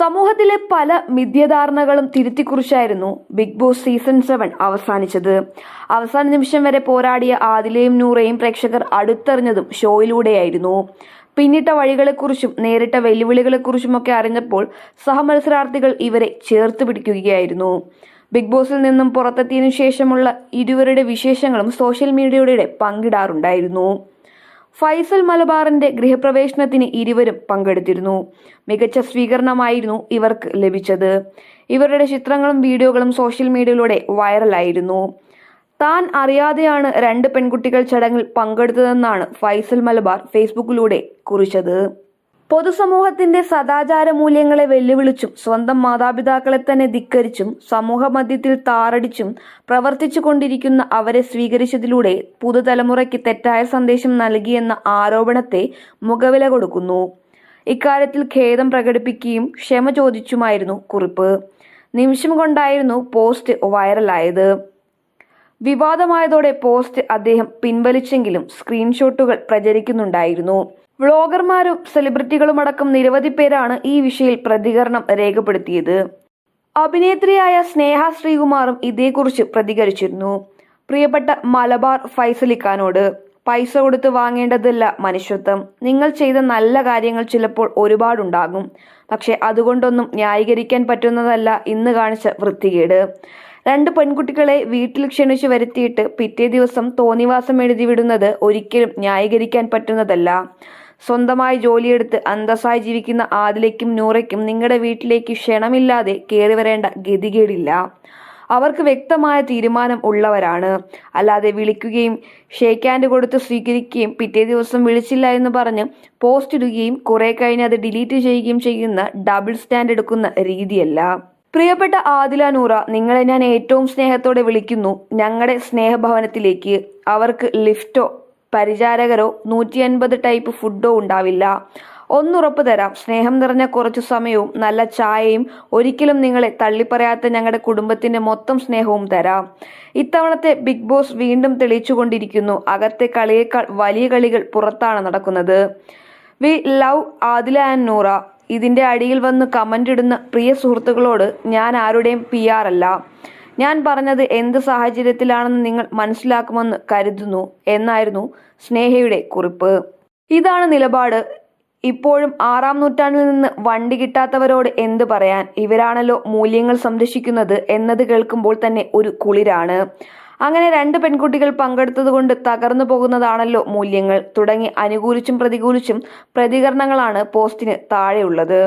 സമൂഹത്തിലെ പല മിഥ്യധാരണകളും തിരുത്തിക്കുറിച്ചായിരുന്നു ബിഗ് ബോസ് സീസൺ സെവൻ അവസാനിച്ചത്. അവസാന നിമിഷം വരെ പോരാടിയ ആദിലയും നൂറയും പ്രേക്ഷകർ അടുത്തെറിഞ്ഞതും ഷോയിലൂടെയായിരുന്നു. പിന്നിട്ട വഴികളെക്കുറിച്ചും നേരിട്ട വെല്ലുവിളികളെക്കുറിച്ചുമൊക്കെ അറിഞ്ഞപ്പോൾ സഹമത്സരാർത്ഥികൾ ഇവരെ ചേർത്ത് പിടിക്കുകയായിരുന്നു. ബിഗ് ബോസിൽ നിന്നും പുറത്തെത്തിയതിനു ശേഷമുള്ള ഇരുവരുടെ വിശേഷങ്ങളും സോഷ്യൽ മീഡിയയുടെ പങ്കിടാറുണ്ടായിരുന്നു. ഫൈസൽ മലബാറിന്റെ ഗൃഹപ്രവേശനത്തിന് ഇരുവരും പങ്കെടുത്തിരുന്നു. മികച്ച സ്വീകരണമായിരുന്നു ഇവർക്ക് ലഭിച്ചത്. ഇവരുടെ ചിത്രങ്ങളും വീഡിയോകളും സോഷ്യൽ മീഡിയയിലൂടെ വൈറലായിരുന്നു. താൻ അറിയാതെയാണ് രണ്ട് പെൺകുട്ടികൾ ചടങ്ങിൽ പങ്കെടുത്തതെന്നാണ് ഫൈസൽ മലബാർ ഫേസ്ബുക്കിലൂടെ കുറിച്ചത്. പൊതുസമൂഹത്തിന്റെ സദാചാര മൂല്യങ്ങളെ വെല്ലുവിളിച്ചും സ്വന്തം മാതാപിതാക്കളെ തന്നെ ധിക്കരിച്ചും സമൂഹ മധ്യത്തിൽ താറടിച്ചും പ്രവർത്തിച്ചു കൊണ്ടിരിക്കുന്ന അവരെ സ്വീകരിച്ചതിലൂടെ പുതുതലമുറയ്ക്ക് തെറ്റായ സന്ദേശം നൽകിയെന്ന ആരോപണത്തെ മുഖവില കൊടുക്കുന്നു. ഇക്കാര്യത്തിൽ ഖേദം പ്രകടിപ്പിക്കുകയും ക്ഷമ ചോദിച്ചുമായിരുന്നു കുറിപ്പ്. നിമിഷം കൊണ്ടായിരുന്നു പോസ്റ്റ് വൈറലായത്. വിവാദമായതോടെ പോസ്റ്റ് അദ്ദേഹം പിൻവലിച്ചെങ്കിലും സ്ക്രീൻഷോട്ടുകൾ പ്രചരിക്കുന്നുണ്ടായിരുന്നു. വ്ളോഗർമാരും സെലിബ്രിറ്റികളുമടക്കം നിരവധി പേരാണ് ഈ വിഷയത്തിൽ പ്രതികരണം രേഖപ്പെടുത്തിയത്. അഭിനേത്രിയായ സ്നേഹ ശ്രീകുമാറും ഇതേക്കുറിച്ച് പ്രതികരിച്ചിരുന്നു. പ്രിയപ്പെട്ട മലബാർ ഫൈസലിക്കാനോട് പൈസ കൊടുത്ത് വാങ്ങേണ്ടതല്ല മനുഷ്യത്വം. നിങ്ങൾ ചെയ്ത നല്ല കാര്യങ്ങൾ ചിലപ്പോൾ ഒരുപാടുണ്ടാകും. പക്ഷെ അതുകൊണ്ടൊന്നും ന്യായീകരിക്കാൻ പറ്റുന്നതല്ല ഇന്ന് കാണിച്ച വൃത്തികേട്. രണ്ട് പെൺകുട്ടികളെ വീട്ടിൽ ക്ഷണിച്ചു വരുത്തിയിട്ട് പിറ്റേ ദിവസം തോന്നിവാസം എഴുതി വിടുന്നത് ഒരിക്കലും ന്യായീകരിക്കാൻ പറ്റുന്നതല്ല. സ്വന്തമായി ജോലിയെടുത്ത് അന്തസ്സായി ജീവിക്കുന്ന ആദിലേക്കും നൂറയ്ക്കും നിങ്ങളുടെ വീട്ടിലേക്ക് ക്ഷണമില്ലാതെ കയറി വരേണ്ട ഗതികേടില്ല. അവർക്ക് വ്യക്തമായ തീരുമാനം ഉള്ളവരാണ്. അല്ലാതെ വിളിക്കുകയും ഷേക്ക് ഹാൻഡ് കൊടുത്ത് സ്വീകരിക്കുകയും പിറ്റേ ദിവസം വിളിച്ചില്ല എന്ന് പറഞ്ഞ് പോസ്റ്റ് ഇടുകയും കുറെ കഴിഞ്ഞ് അത് ഡിലീറ്റ് ചെയ്യുകയും ചെയ്യുന്ന ഡബിൾ സ്റ്റാൻഡ് എടുക്കുന്ന രീതിയല്ല. പ്രിയപ്പെട്ട ആദില നൂറ നിങ്ങളെ ഞാൻ ഏറ്റവും സ്നേഹത്തോടെ വിളിക്കുന്നു ഞങ്ങളുടെ സ്നേഹഭവനത്തിലേക്ക്. അവർക്ക് ലിഫ്റ്റോ പരിചാരകരോ നൂറ്റി അൻപത് ടൈപ്പ് ഫുഡോ ഉണ്ടാവില്ല. ഒന്നുറപ്പ് തരാം. സ്നേഹം നിറഞ്ഞ കുറച്ചു സമയവും നല്ല ചായയും ഒരിക്കലും നിങ്ങളെ തള്ളിപ്പറയാത്ത ഞങ്ങളുടെ കുടുംബത്തിന്റെ മൊത്തം സ്നേഹവും തരാം. ഇത്തവണത്തെ ബിഗ് ബോസ് വീണ്ടും തെളിയിച്ചുകൊണ്ടിരിക്കുന്നു. അകത്തെ കളിയേക്കാൾ വലിയ കളികൾ പുറത്താണ് നടക്കുന്നത്. We love Adila and Noora. ഇതിന്റെ അടിയിൽ വന്ന് കമന്റ് ഇടുന്ന പ്രിയ സുഹൃത്തുക്കളോട് ഞാൻ ആരുടെയും പി ആർ അല്ല. ഞാൻ പറഞ്ഞത് എന്ത് സാഹചര്യത്തിലാണെന്ന് നിങ്ങൾ മനസ്സിലാക്കുമെന്ന് കരുതുന്നു എന്നായിരുന്നു സ്നേഹയുടെ കുറിപ്പ്. ഇതാണ് നിലപാട്. ഇപ്പോഴും ആറാം നൂറ്റാണ്ടിൽ നിന്ന് വണ്ടി കിട്ടാത്തവരോട് എന്ത് പറയാൻ ഇവരാണല്ലോ മൂല്യങ്ങൾ സംരക്ഷിക്കുന്നത് എന്നത് കേൾക്കുമ്പോൾ തന്നെ ഒരു കുളിരാണ്. അങ്ങനെ രണ്ട് പെൺകുട്ടികൾ പങ്കെടുത്തതുകൊണ്ട് തകർന്നു പോകുന്നതാണല്ലോ മൂല്യങ്ങൾ. തുടങ്ങി അനുകൂലിച്ചും പ്രതികൂലിച്ചും പ്രതികരണങ്ങളാണ് പോസ്റ്റിന് താഴെയുള്ളത്.